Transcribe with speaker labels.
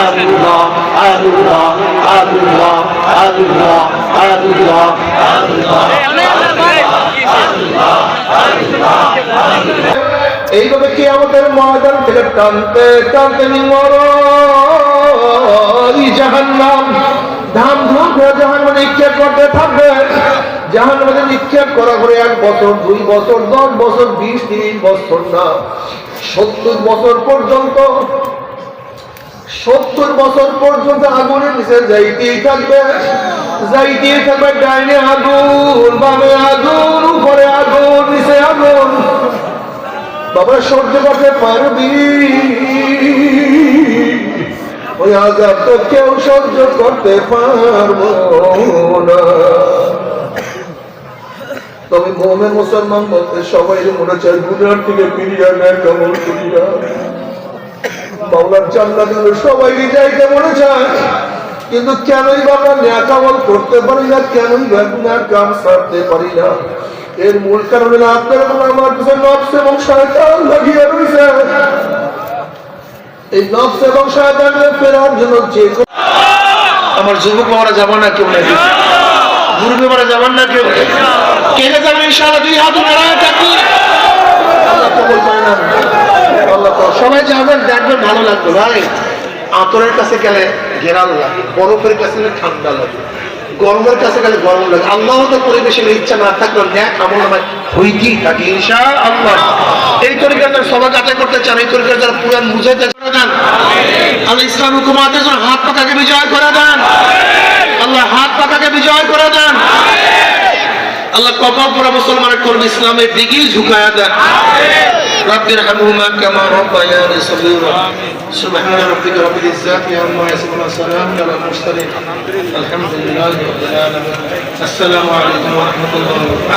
Speaker 1: আল্লাহ
Speaker 2: এইভাবে কি আমাদের ময়দান থেকে টানতে টানতে নিমর জাহান্নাম, ধাম ধুম জাহান মানে নিক্ষেপ করতে থাকবে। জাহান মানে নিক্ষেপ করা করে এক বছর, দুই বছর, দশ বছর, বিশ, তিরিশ বছর না, সত্তর বছর পর্যন্ত সত্তর বছর পর্যন্ত আগুনের নিচে যাইতেই থাকবে। যাইতেই থাকবে ডাইনে আগুন, বামে আগুন, উপরে আগুন, নিচে আগুন। বাবা সহ্য করতে পারবি? ওই আজাব তো কেউ সহ্য করতে পারব না। তবে মোহামের মুসলমান বলতে সবাই মনে চায় গুনার থেকে ফিরিয়া নেয় কেমন বাংলার জান্নাত সবাই যাইতে মনে চায়। কিন্তু কেনই বা আমরা ন্যাকামল করতে পারি না, কেনই বা কাম সারতে পারি না। এর মূল কারণ হলো আপনার এবং আমার পিছনে নফস এবং শয়তান লাগিয়ে রয়েছে। এই নফস এবং শয়তানকে ফেরার জন্য যে আমার যুবক মারা যাব না কেউ নাকি? মুরব্বী মারা যাবেন না কেউ? কেটে যাবেন ইনশাআল্লাহ? দুই হাত নাড়ায় থাকুন আল্লাহ কবুল করে নেন। আল্লাহ কবুল- সবাই যাবেন দেখবেন ভালো লাগবে, ভাই। আতরের কাছে গেলে ঘেরাল লাগে, বরফের কাছে গেলে ঠান্ডা লাগে, গরমের কাছে গেলে গরম লাগে। আল্লাহ তো পরিবেশের ইচ্ছা না থাকলেও ন্যাক আমল আমায় হইতেই থাকে ইনশা আল্লাহ এই তরিকার যারা সবাই যাচাই করতে চান, এই তরিকার যারা পুরান মুজাইতে করে দেন, আল্লাহ ইসলাম হুকুমাতের জন্য হাত পাকাকে বিজয় করে দেন। আল্লাহ হাত পাকাকে বিজয় করে দেন। আল্লাহ কপাল পরা মুসলমানের করবে ইসলামের দিকেই ঝুঁকায়া দেন। رب ارحمهما كما ربياني صغيرا. سبحان ربك رب العزة عما يصفون وسلام على المرسلين. الحمد لله رب العالمين. السلام عليكم ورحمة الله وبركاته.